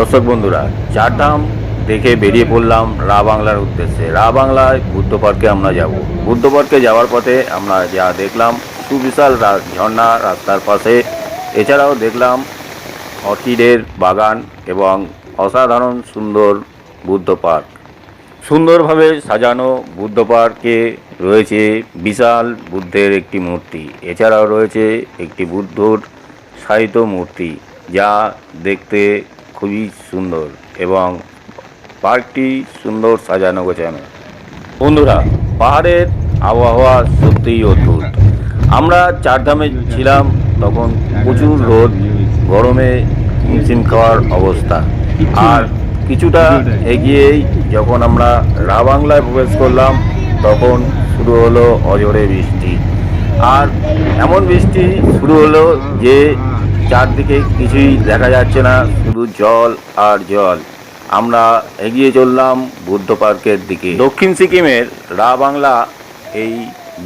দর্শক বন্ধুরা, চারধাম দেখে বেরিয়ে পড়লাম রা বাংলার উদ্দেশ্যে। রা বাংলায় বুদ্ধ পার্কে আমরা যাব। বুদ্ধ পার্কে যাওয়ার পথে আমরা যা দেখলাম, সুবিশাল ঝর্ণা রাস্তার পাশে। এছাড়াও দেখলাম অর্কিডের বাগান এবং অসাধারণ সুন্দর বুদ্ধ পার্ক। সুন্দরভাবে সাজানো বুদ্ধ পার্কে রয়েছে বিশাল বুদ্ধের একটি মূর্তি। এছাড়াও রয়েছে একটি বুদ্ধর সাহিত্য মূর্তি, যা দেখতে খুবই সুন্দর এবং পার্কটি সুন্দর সাজানো গোছানো। বন্ধুরা, পাহাড়ের আবহাওয়া সত্যিই অদ্ভুত। আমরা চারধামে ছিলাম, তখন প্রচুর রোদ, গরমে হিমশিম খাওয়ার অবস্থা। আর কিছুটা এগিয়েই যখন আমরা রাবাংলায় প্রবেশ করলাম, তখন শুরু হলো অজরে বৃষ্টি। আর এমন বৃষ্টি শুরু হলো যে চারদিকে কিছুই দেখা যাচ্ছে না, শুধু জল আর জল। আমরা এগিয়ে চললাম বুদ্ধ পার্কের দিকে। দক্ষিণ সিকিমের রা বাংলা এই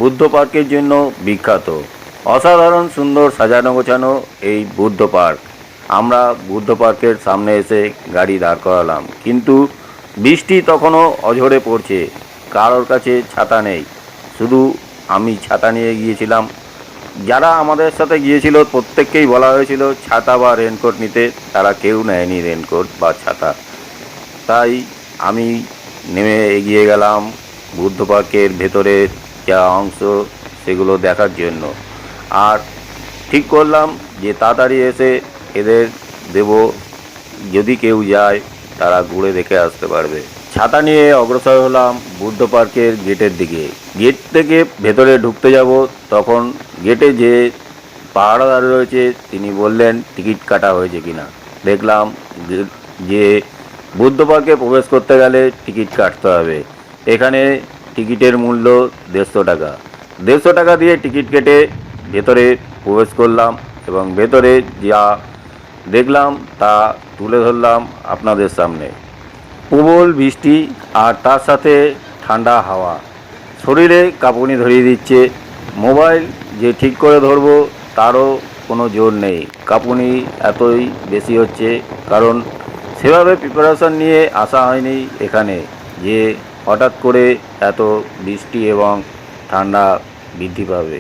বুদ্ধ পার্কের জন্য বিখ্যাত। অসাধারণ সুন্দর সাজানো গোছানো এই বুদ্ধ পার্ক। আমরা বুদ্ধ পার্কের সামনে এসে গাড়ি দাঁড় করালাম। কিন্তু বৃষ্টি তখনও অঝরে পড়ছে, কারোর কাছে ছাতা নেই। শুধু আমি ছাতা নিয়ে গিয়েছিলাম যারা আমাদের সাথে গিয়েছিল, প্রত্যেককেই বলা হয়েছিল, ছাতা বা রেনকোট নিতে। তারা কেউ নেয়নি রেনকোট বা ছাতা। তাই আমি নেমে এগিয়ে গেলাম বুদ্ধ পার্কের ভেতরের যা অংশ সেগুলো দেখার জন্য। আর ঠিক করলাম যে তাড়াতাড়ি এসে এদের দেব। যদি কেউ যায়, তারা ঘুরে দেখে আসতে পারবে। ছাতা নিয়ে অগ্রসর হলাম বুদ্ধ পার্কের গেটের দিকে। গেট থেকে ভেতরে ঢুকতে যাব, তখন গেটে যে পাহাড়াদার রয়েছে, তিনি বললেন, টিকিট কাটা হয়েছে কিনা? দেখলাম যে- বুদ্ধ পার্কে প্রবেশ করতে গেলে টিকিট কাটতে হবে। এখানে টিকিটের মূল্য দেড়শো টাকা। দেড়শো টাকা দিয়ে টিকিট কেটে ভেতরে প্রবেশ করলাম এবং ভেতরে যা দেখলাম তা তুলে ধরলাম আপনাদের সামনে। প্রবল বৃষ্টি আর তার সাথে ঠান্ডা হাওয়া। শরীরে কাঁপুনি ধরিয়ে দিচ্ছে। মোবাইল যে ঠিক করে ধরবো, তারও কোনো জোর নেই। কাঁপুনি এতই বেশি হচ্ছে, কারণ সেভাবে প্রিপারেশন নিয়ে আসা হয়নি এখানে, যে হঠাৎ করে এত বৃষ্টি এবং ঠান্ডা বৃদ্ধি পাবে।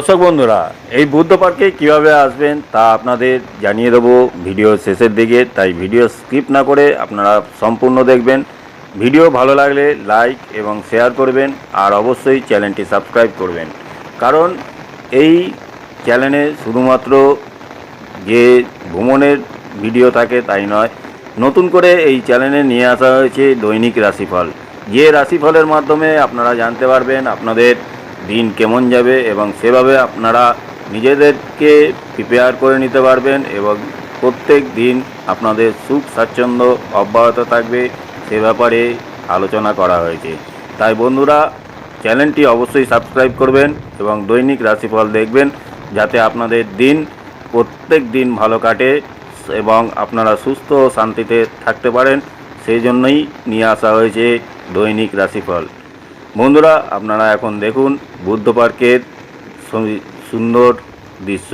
দর্শক বন্ধুরা, এই বুদ্ধ পার্কে কীভাবে আসবেন তা আপনাদের জানিয়ে দেবো ভিডিও শেষের দিকে। তাই ভিডিও স্কিপ না করে আপনারা সম্পূর্ণ দেখবেন। ভিডিও ভালো লাগলে লাইক এবং শেয়ার করবেন আর অবশ্যই চ্যানেলটি সাবস্ক্রাইব করবেন। কারণ এই চ্যানেলে শুধুমাত্র যে ভ্রমণের ভিডিও থাকে তাই নয়, নতুন করে এই চ্যানেলে নিয়ে আসা হয়েছে দৈনিক রাশিফল। যে রাশিফলের মাধ্যমে আপনারা জানতে পারবেন আপনাদের দিন কেমন যাবে এবং সেভাবে আপনারা নিজেদেরকে প্রিপেয়ার করে নিতে পারবেন এবং প্রত্যেক দিন আপনাদের সুখ স্বাচ্ছন্দ্য অব্যাহত থাকবে, সে ব্যাপারে আলোচনা করা হয়েছে। তাই বন্ধুরা, চ্যানেলটি অবশ্যই সাবস্ক্রাইব করবেন এবং দৈনিক রাশিফল দেখবেন, যাতে আপনাদের দিন প্রত্যেক দিন ভালো কাটে এবং আপনারা সুস্থ ও শান্তিতে থাকতে পারেন। সেই জন্যই নিয়ে আসা হয়েছে দৈনিক রাশিফল। বন্ধুরা আপনারা এখন দেখুন বুদ্ধ পার্কের সুন্দর দৃশ্য।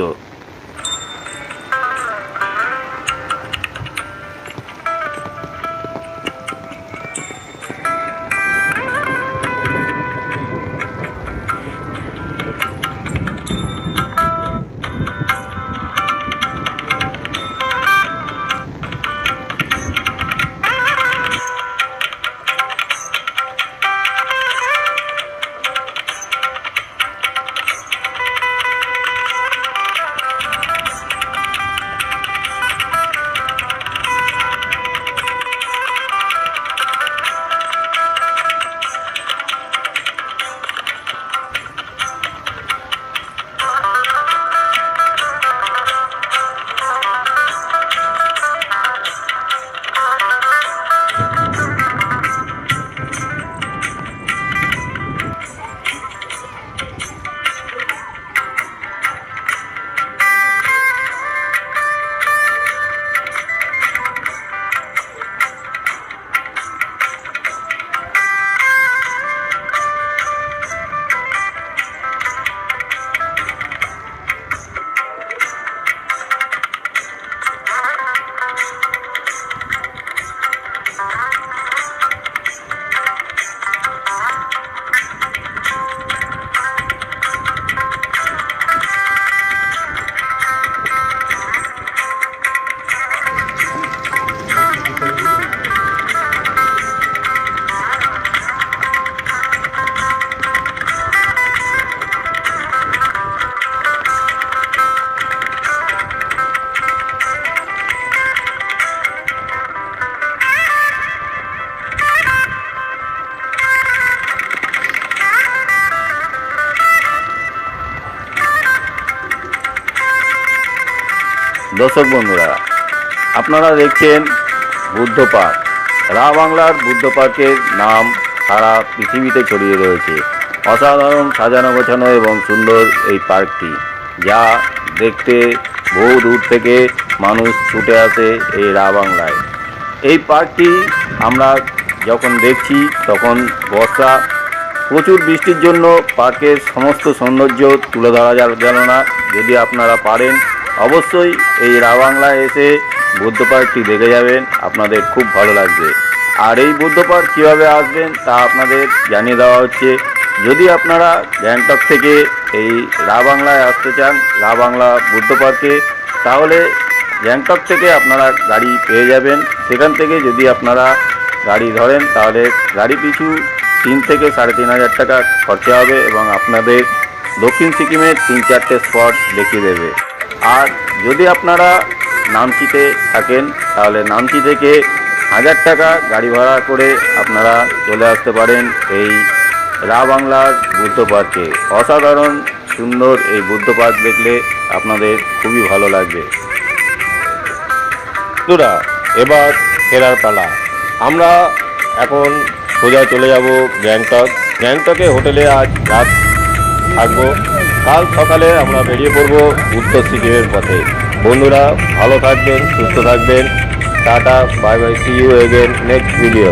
দর্শক বন্ধুরা, আপনারা দেখছেন বুদ্ধ পার্ক। রা বাংলার বুদ্ধ পার্কের নাম সারা পৃথিবীতে ছড়িয়ে রয়েছে। অসাধারণ সাজানো গোছানো এবং সুন্দর এই পার্কটি, যা দেখতে বহু দূর থেকে মানুষ ছুটে আসে এই রা বাংলায়। এই পার্কটি আমরা যখন দেখছি, তখন বর্ষা, প্রচুর বৃষ্টির জন্য পার্কের সমস্ত সৌন্দর্য তুলে ধরা যা- গেল না, যদি আপনারা পারেন। অবশ্যই এই রাবাংলায় এসে বুদ্ধ পার্কটি দেখে যাবেন, আপনাদের খুব ভালো লাগবে। আর এই বুদ্ধ পার্ক কীভাবে আসবেন তা আপনাদের জানিয়ে দেওয়া হচ্ছে। যদি আপনারা গ্যাংটক থেকে এই রাবাংলায় আসতে চান রাবাংলা বুদ্ধ পার্কে, তাহলে গ্যাংটক থেকে আপনারা গাড়ি পেয়ে যাবেন। সেখান থেকে যদি আপনারা গাড়ি ধরেন, তাহলে গাড়ি পিছু তিন থেকে সাড়ে তিন হাজার টাকা খরচা হবে এবং আপনাদের দক্ষিণ সিকিমের তিন চারটে স্পট দেখিয়ে দেবে। আর যদি আপনারা নামচিতে থাকেন, তাহলে নামচি থেকে হাজার টাকা গাড়ি ভাড়া করে আপনারা চলে আসতে পারেন এই রা বাংলার বুদ্ধ পার্কে। অসাধারণ সুন্দর এই বুদ্ধ পার্ক দেখলে আপনাদের খুবই ভালো লাগবে। বন্ধুরা, এবার ফেরার পালা। আমরা এখন সোজা চলে যাব গ্যাংটক। গ্যাংটকে হোটেলে আজ রাত থাকব। কাল সকালে আমরা বেরিয়ে পড়ব উত্তর সিকিমের পথে। বন্ধুরা, ভালো থাকবেন, সুস্থ থাকবেন। Tata, bye bye see you again next video